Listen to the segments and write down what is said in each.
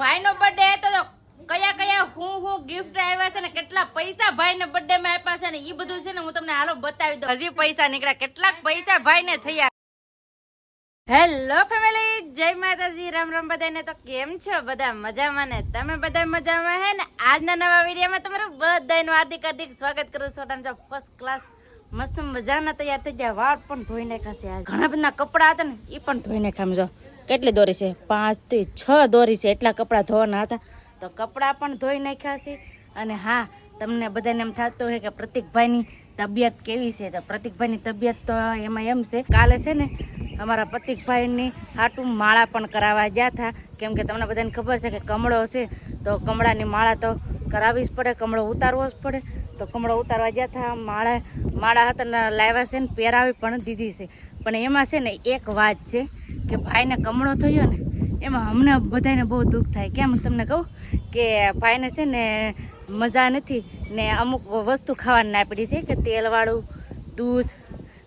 ભાઈનો બર્થડે હતો તો કયા કયા હું હું ગિફ્ટ આવ્યા છે ને કેટલા પૈસા ભાઈને બર્થડે માં આપ્યા છે ને એ બધું છે ને હું તમને હાલો બતાવી દઉં. હજી પૈસા નીકળ્યા. કેટલાક પૈસા ભાઈને થયા. હેલો ફેમિલી જય માતાજી. રામ રામ બધાને તો કેમ છો? બધા મજામાં ને? તમે બધા મજામાં હે ને? આજના નવા વિડીયોમાં તમારું બધાનું હાર્દિક હાર્દિક સ્વાગત કરું છું. તમે ફર્સ્ટ ક્લાસ મસ્ત મજાના તૈયાર થઈ ગયા. વાળ પણ ધોઈ નાખ્યા ઘણા બધા કપડા હતા ને એ પણ ધોઈ ખામજો કેટલી દોરી છે? પાંચથી છ દોરી છે. એટલા કપડાં ધોવાના હતા. તો કપડાં પણ ધોઈ નાખ્યા છે. અને હા, તમને બધાને એમ થતું હોય કે પ્રતિકભાઈની તબિયત કેવી છે? તો પ્રતિકભાઈની તબિયત તો એમાં એમ છે. કાલે છે ને અમારા પ્રતિકભાઈની હાટું માળા પણ કરાવવા ગયા હતા. કેમ કે તમને બધાને ખબર છે કે કમળો છે. તો કમળાની માળા તો કરાવવી જ પડે, કમળો ઉતારવો જ પડે. તો કમળો ઉતારવા ગયા હતા. માળા માળા હતા લાવ્યા છે ને પહેરાવી પણ દીધી છે. પણ એમાં છે ને એક વાત છે કે ભાઈને કમળો થયો ને, એમાં અમને બધાને બહુ દુઃખ થાય. કેમ તમને કહું? કે ભાઈને છે ને મજા નથી ને અમુક વસ્તુ ખાવાની ના પડી છે, કે તેલવાળું, દૂધ,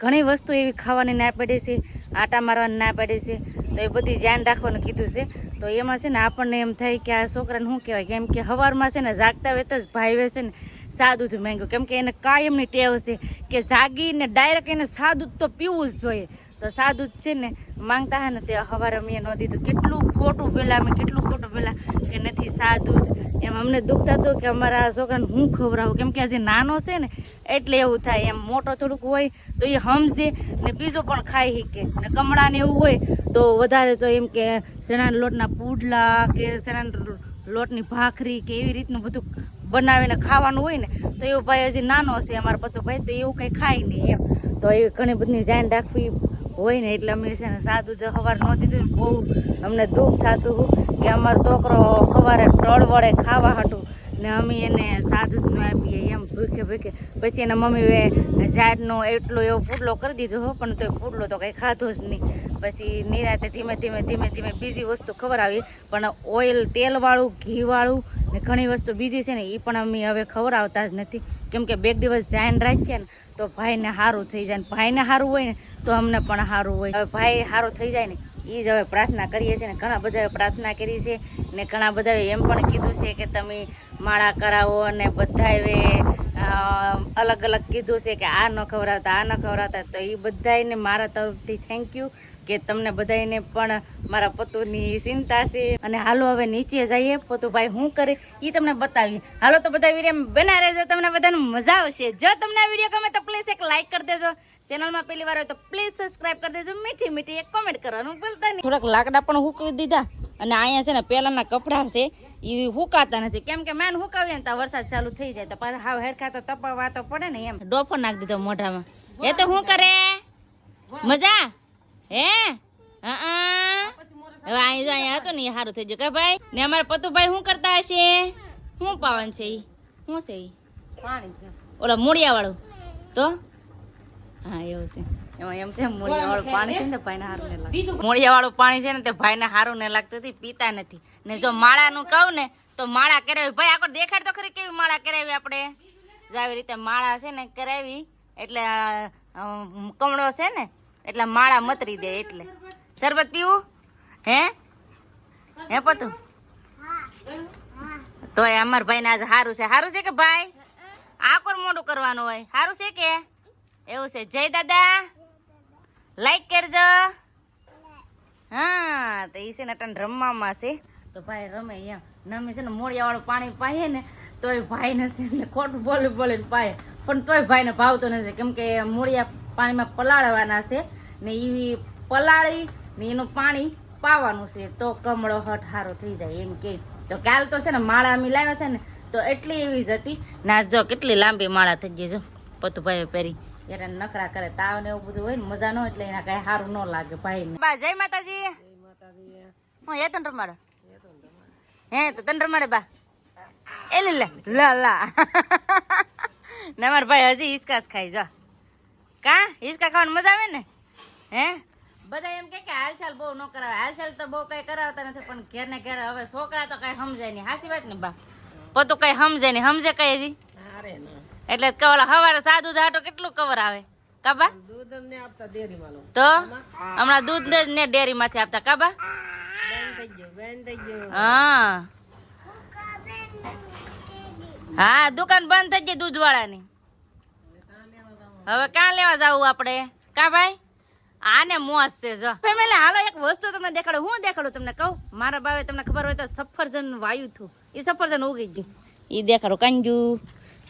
ઘણી વસ્તુ એવી ખાવાની ના પડી છે, આટા મારવાની ના પડી છે, તો એ બધી ધ્યાન રાખવાનું કીધું છે. તો એમાં છે ને આપણને એમ થાય કે આ છોકરાને શું કહેવાય? કેમ કે સવારમાં છે ને જાગતા વેત જ ભાઈ છે ને સા દૂધ માંગ્યું. કેમ કે એને કાયમની ટેવ છે કે જાગીને ડાયરેક્ટ એને સાદું તો પીવું જ જોઈએ. તો સાદું જ છે ને, માંગતા હે ને તે સવારે મેં ન દીધું. કેટલું ખોટું પહેલાં અમે કેટલું ખોટું પહેલાં કે નથી સાદું દૂધ એમ અમને દુઃખ થતું કે અમારા છોકરાને હું ખવડાવું? કેમ કે આજે નાનો છે ને, એટલે એવું થાય. એમ મોટો થોડુંક હોય તો એ સમજે ને બીજો પણ ખાઈ શીખે ને કમળાને એવું હોય તો વધારે તો એમ કે શેણાના લોટના પુડલા કે શેણાના લોટની ભાખરી કે એવી રીતનું બધું બનાવીને ખાવાનું હોય ને, તો એવું ભાઈ હજી નાનો હશે અમારા પતો ભાઈ, તો એવું કંઈ ખાય નહીં એમ. તો એવી ઘણી બધી ધ્યાન રાખવી હોય ને, એટલે અમે છે ને સાદું જ સવાર ન દીધું ને, બહુ અમને દુઃખ થતું કે અમારો છોકરો સવારે ટળ વડે ખાવા હતું ને અમે એને સાદું જ ન આપીએ. ભૂખે ભૂખે પછી એના મમ્મીએ ઝાડનો એટલો એવો પુડલો કરી દીધો હો, પણ તો પુડલો તો કંઈ ખાધો જ નહીં. પછી નિરાતે ધીમે ધીમે ધીમે ધીમે બીજી વસ્તુ ખબર આવી, પણ ઓઇલ તેલવાળું, ઘીવાળું ને ઘણી વસ્તુ બીજી છે ને એ પણ અમે હવે ખબર આવતા જ નથી. કેમ કે બે દિવસ ધ્યાન રાખીએ ને, તો ભાઈને સારું થઈ જાય ને, ભાઈને સારું હોય ને, તો અમને પણ સારું હોય. હવે ભાઈ સારું થઈ જાય ને એ જ હવે પ્રાર્થના કરીએ છીએ ને, ઘણા બધાએ પ્રાર્થના કરી છે ને, ઘણા બધાએ એમ પણ કીધું છે કે તમે માળા કરાવો અને બધાએ અલગ અલગ કીધું છે કે આ ન ખવડાવતા, આ ન ખવડાવતા, તો એ બધાને મારા તરફથી થેન્ક યુ કે તમને બધાને પણ મારા પતુની ચિંતા છે. અને હાલો હવે નીચે જઈએ. પતુભાઈ શું કરે? એ તમને બતાવીએ. હાલો તો બધા વીડિયો બના રહેજો. તમને બધાને મજા આવશે. જો તમને આ વીડિયો ગમે તો પ્લીઝ એક લાઇક કરી દેજો. ચેનલમાં પહેલી વાર હોય તો પ્લીઝ સબસ્ક્રાઇબ કરી દેજો. મીઠી મીઠી એક કોમેન્ટ કરવાનું ભૂલતા નહીં. થોડાક લાકડા પણ હુકવી દીધા. અને અહીંયા છે ને પહેલાંના કપડાં છે. એ હુકાતા નથી. કેમ કે મેન હુકાવીએ ને તો વરસાદ ચાલુ થઈ જાય. તો પાછા હાવ હેરખા તો તપાવવા તો પડે ને એમ. ડોફો નાખી દીધો મોઢામાં. એ તો શું કરે? મજા? હે? હા હવે અહીં અહીંયા હતો ને એ સારું થઈ ગયું. કે ભાઈ ને અમારા પતુભાઈ શું કરતા હશે? શું પાવન છે ઈ? શું છે ઈ? પાણી છે. ઓલા મૂળિયા વાળું તો? હા એવું છે. એમાં એમ છે મૂળિયા વાળું પાણી છે ને ભાઈને સારું ને લાગતું. મૂળિયા વાળું પાણી છે ને તે ભાઈને સારું ને લાગતું હતી પીતા નથી. ને જો માળાનું કહું ને તો માળા કરાવી. ભાઈ આખો દેખાડ તો ખરી કેવી માળા કરાવી આપણે? જો આવી રીતે માળા છે ને કરાવી એટલે કમળો છે ને એટલે માળા મતરી દે એટલે. શરબત પીવું? હે? હે પતું? તો અમાર ભાઈ ને આજે સારું છે. સારું છે કે ભાઈ? આ કોણ મોઢું કરવાનું હોય? સારું છે કે? એવું છે. જય દાદા. લાઈક કરજો. હા, તો એ છે ને અટન રમવામાં છે. તો ભાઈ રમે એમ નમે છે ને મોડિયા વાળું પાણી પાઈએ ને, તોય ભાઈને છે ને ખોટું બોલી બોલીને પાય પણ તોય ભાઈને ભાવતો નથી. કેમ કે મોળિયા પાણીમાં પલાળવાના છે ને એવી પલાળી ને એનું પાણી પાવાનું છે. તો કમળો હટ સારો થઈ જાય એમ કે. તો કાલ તો છે ને માળા અમે લાવ્યા છે ને, તો એટલી એવી જ હતી. ના જો કેટલી લાંબી માળા થઈ ગઈ જો પતુભાઈ પહેરી. એટલે નખરા કરે તાવ ને એવું બધું હોય ને મજા ન હોય એટલે એના કઈ સારું ન લાગે ભાઈ ને બા જય માતાજી. હું એ તન રમાડો? હે તો તન રમાડે બા. એ લે લે લા લા. ને અમારા ભાઈ હજી હિસકા જ ખાઈ જા. કા? હિસકા ખાવાની મજા આવે ને? હે? બધા એમ કે કે હાલચાલ બહુ ન કરાવે. હાલચાલ તો બહુ કઈ કરાવતા નથી પણ ઘેર ને ઘેર હવે છોકરા તો કઈ સમજાય નહીં. હાસી વાત ને બા? પોતું કઈ સમજે નહીં. સમજે કઈ હજી? એટલે કવર હવારે સાદું ધાટો કેટલું કવર આવે? કાબા? તો? હમણાં દૂધ ને- ને ડેરી માંથી આપતા. કાબા? હા. હા દુકાન બંધ થઈ ગઈ દૂધ વાળાની હવે ક્યાં લેવા જાવું આપણે? કા ભાઈ? આને મોસ છે જો. ફેમિલી હાલો એક વસ્તુ તમને દેખાડો હું દેખાડું તમને કહું? મારા બાવે તમને ખબર હોય તો સફરજન વાયુ થયું એ સફરજન ઉગી ગયું. એ દેખાડો કંજુ.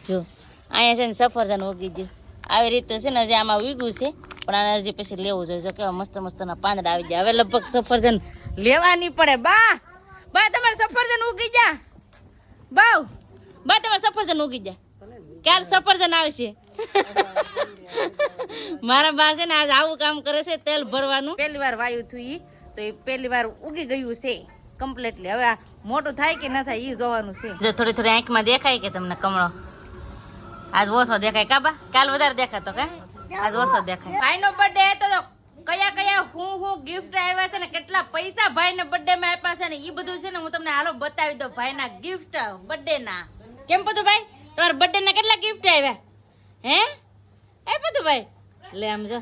જો. અહીંયા છે ને સફરજન ઉગી ગયું. આવી રીતે છે ને જે આમાં ઉગ્યું છે પણ આને હજી પછી લેવું જોઈએ. જો કેવા મસ્ત મસ્તના પાંદડા આવી ગયા. હવે લગભગ સફરજન લેવાની પડે. બા બા તમારે સફરજન ઉગી જા બાવ બા તમારે સફરજન ઉગી જા ક્યારે સફરજન આવશે. મારા બા છે ને આજ આવું કામ કરે છે તેલ ભરવાનું. પહેલી વાર વાયુ થયું તો એ પહેલી વાર ઉગી ગયું છે કમ્પ્લીટલી હવે આ મોટું થાય કે ન થાય એ જોવાનું છે. જો થોડી થોડી આંખમાં દેખાય કે તમને કમળો? આજ ઓછો દેખાય કાબા? કાલ વધારે દેખાતો કે? આજ ઓછો દેખાય. ભાઈનો બર્થડે તો કયા કયા હું હું ગિફ્ટ આવ્યા છે ને, કેટલા પૈસા ભાઈને બર્થડે માં આપ્યા છે ને એ બધું છે ને હું તમને હાલો બતાવી દઉં ભાઈના ગિફ્ટ બર્થડે ના. કેમ પતું ભાઈ? તમારા બર્થડે ના કેટલા ગિફ્ટ આવ્યા? હે? એ પતું ભાઈ. લે આમ જો.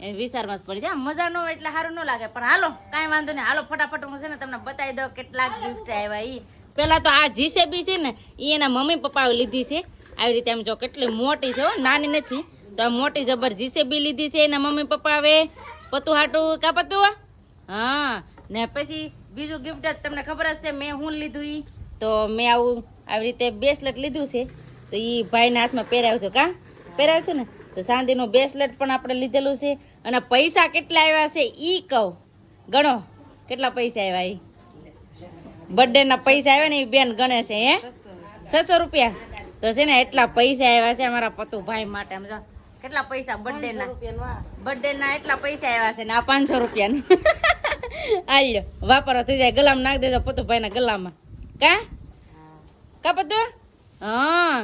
એ વિચારમાં જ પડી. જાય મજા ન એટલે સારું ન લાગે. પણ હાલો, કાંઈ વાંધો નહીં. હાલો, ફટાફટ હું છે ને તમને બતાવી દઉં કેટલા ગિફ્ટ આવ્યા એ પેલા તો આ જીસેબી છે ને એ એના મમ્મી પપ્પાએ લીધી છે. આવી રીતે આમ જો કેટલી મોટી છે હો નાની નથી. તો આ મોટી જબર જીસેબી લીધી છે એના મમ્મી પપ્પા આવે પતું હાટું કા પતું? હા. ને પછી બીજું ગિફ્ટ તમને ખબર જ છે મેં હું લીધું ઈ? તો મેં આવું આવી રીતે બ્રેસલેટ લીધું છે. તો એ ભાઈના હાથમાં પહેરાવજો છે કા? પહેરાવ્યું છો ને? તો ચાંદીનું બ્રેસલેટ પણ આપણે લીધેલું છે. અને પૈસા કેટલા આવ્યા છે એ કહું. ગણો. કેટલા પૈસા આવ્યા એ બર્થડેના પૈસા આવ્યા ને એ બેન ગણે છે હે? છસો રૂપિયા. તો છે ને એટલા પૈસા આવ્યા છે અમારા પતુ ભાઈ માટે. સમજો કેટલા પૈસા બર્થડે ના બર્થડે ના એટલા પૈસા આવ્યા છે ને આ પાંચસો રૂપિયા આલ્યો વાપરો થઈ જાય ગલામ નાખ દેજો પતુ ભાઈ ના ગલામાં. કા? કા પતુ? હા.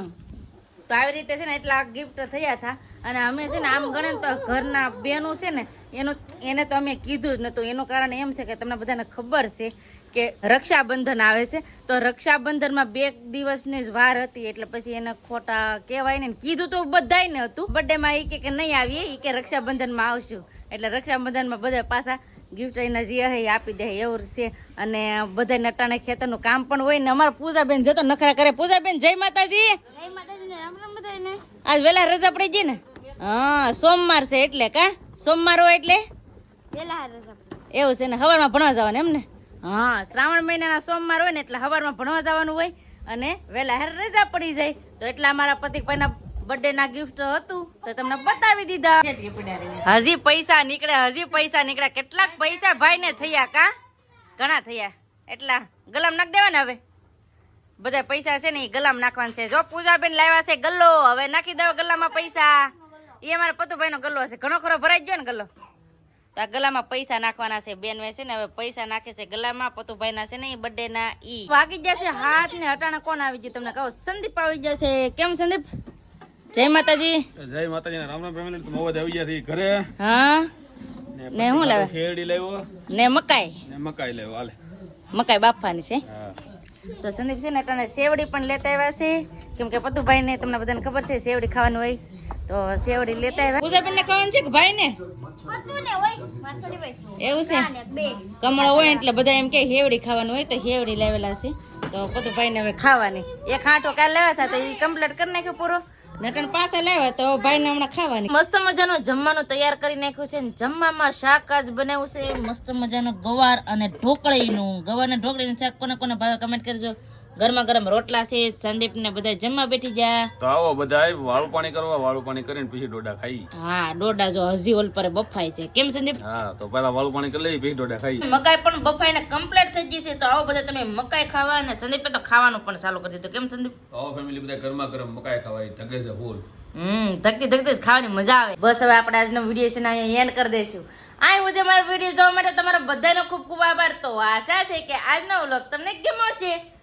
તો આવી રીતે છે ને એટલા ગિફ્ટ થયા હતા. અને અમે છે ને આમ ગણે ને તો ઘરના બેનું છે ને એનું એને તો અમે કીધું જ નતું એનું કારણ એમ છે કે તમને બધાને ખબર છે કે રક્ષાબંધન આવે છે. તો રક્ષાબંધનમાં બે દિવસની જ વાર હતી એટલે પછી એને ખોટા કહેવાય ને કીધું તો બધાયને હતું. બર્થડેમાં એ કે કે નહીં આવીએ એ કે રક્ષાબંધનમાં આવશું. એટલે રક્ષાબંધનમાં બધા પાછા ગિફ્ટ એના જે હે આપી દે એવું છે. અને બધા નટાણે ખેતરનું કામ પણ હોય ને અમારા પૂજાબેન જતો નખરા કરે. પૂજાબેન જય માતાજી. આજ વેલા રજા પડી ગઈ ને? હા સોમવાર છે એટલે કા? સોમવાર હોય એટલે? એવું છે ને હવારમાં ભણવા જવાનું એમ ને? હા, શ્રાવણ મહિનાના સોમવાર હોય ને એટલે સવારમાં ભણવા જવાનું હોય અને વેલા હેર રજા પડી જાય. તો એટલા મારા પતિ ભાઈના બર્થડે ના ગિફ્ટ હતું, તો તમને બતાવી દીધા. હજી પૈસા નીકળે હજી પૈસા નીકળ્યા. કેટલાક પૈસા ભાઈ ને થયા કા? ઘણા થયા. એટલા. ગલામ નાખ દેવા ને હવે. બધા પૈસા છે ને એ ગલામ નાખવાના છે. જો પૂજાબેન લાવ્યા છે ગલ્લો. હવે નાખી દો ગલ્લામાં પૈસા. એ અમારા પતુભાઈ નો ગલ્લો હશે. ઘણો ખરો ભરાઈ ગયો ને ગલ્લો. તો આ ગલામાં પૈસા નાખવાના છે બેન છે ને હવે પૈસા નાખે છે ગલામાં પતુભાઈ ના છે ને એ બર્થડે ના ઈ વાગી જશે હાથ ને હટાણા કોણ આવી ગયું તમને કહો? સંદીપ આવી જશે કેમ સંદીપ? જય માતાજી. જય માતાજી રામ રામ ફેમિલી તો મોવા આવી ગયા ઘરે. હા. ને ને હું લાવે શેરડી લાવ્યો. ને મકાઈ? ને મકાઈ લાવ્યો હાલે. મકાઈ બાફવાની છે. તો સંદીપ છે ને અટાણે સેવડી પણ લેતા આવ્યા છે. કેમ કે પતુભાઈ ને તમને બધાને ખબર છે સેવડી ખાવાનું હોય. તો સેવડી લેતા આવ્યા. પૂજાબેન ને ખાવાનું છે કે ભાઈ ને એવું છે? કમળો હોય એટલે બધા એમ કે હેવડી ખાવાનું હોય તો હેવડી લાવેલા છે. તો પતુભાઈ ને હવે ખાવાની. એક આંટો કાલ લેવા હતા તો એ કમ્પ્લીટ કરી નાખ્યો પૂરો. નટન પાછા લાવ્યા તો ભાઈ ને હમણાં ખાવાની. મસ્ત મજાનું જમવાનું તૈયાર કરી નાખ્યું છે જમવામાં શાક જ બનાવ્યું છે. મસ્ત મજાનું ગવાર અને ઢોકળીનું. ગવાર ને ઢોકળીનું શાક કોને કોને ભાવે કમેન્ટ કરજો. ગરમા ગરમ રોટલા છે સંદીપ ને બધા જમવા બેઠી ગયા. તો આવો બધા વાળું પાણી કરવા વાળું પાણી કરીને પછી ડોડા ખાઈ. હા ડોડા જો હજી ઓલ પર બફાય છે. કેમ સંદીપ? હા તો પહેલા વાળું પાણી કરી લઈ પછી ડોડા ખાઈ. મકાઈ પણ બફાઈને કમ્પ્લીટ થઈ ગઈ છે તો આવો બધા તમે મકાઈ ખાવા અને સંદીપ તો ખાવાનું પણ ચાલુ કરી દીધું. કેમ સંદીપ? આવો ફેમિલી બધા ગરમા ગરમ મકાઈ ખાવાય ધગે છે ફૂલ. હમ ધકતી ધકતી જ ખાવાની મજા આવે. બસ હવે આપણે આજનો વીડિયો છે ને અહીંયા એન્ડ કરી દઈશું. આ બધે મારો વીડિયો જોવા માટે તમારા બધાનો ખૂબ ખૂબ આભાર. તો આશા છે કે આજનો વ્લોગ તમને ગમ્યો છે?